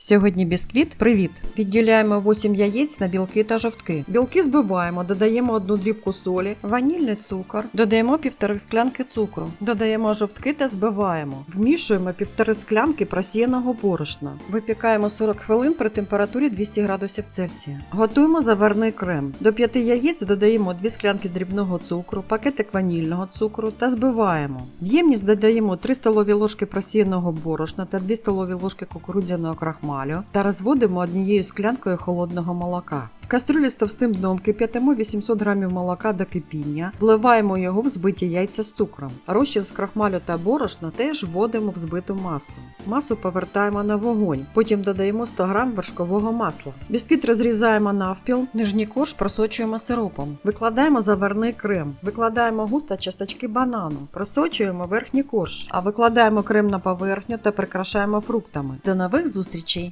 Сьогодні бісквіт. Привіт! Відділяємо 8 яєць на білки та жовтки. Білки збиваємо, додаємо одну дрібку солі, ванільний цукор, додаємо півтори склянки цукру, додаємо жовтки та збиваємо. Вмішуємо півтори склянки просіяного борошна. Випікаємо 40 хвилин при температурі 200 градусів Цельсія. Готуємо заварний крем. До 5 яєць додаємо 2 склянки дрібного цукру, пакетик ванільного цукру та збиваємо. В ємність додаємо 3 столові ложки просіяного борошна та 2 столові ложки кукурудзяного крахмалю та розводимо однією склянкою холодного молока. Кастрюлі з товстим дном кип'ятимо 800 г молока до кипіння, вливаємо його в збиті яйця з цукром. Розчин з крахмалю та борошна теж вводимо в збиту масу. Масу повертаємо на вогонь, потім додаємо 100 г вершкового масла. Бісквіт розрізаємо навпіл, нижній корж просочуємо сиропом. Викладаємо заварний крем, викладаємо густо часточки банану, просочуємо верхній корж, а викладаємо крем на поверхню та прикрашаємо фруктами. До нових зустрічей!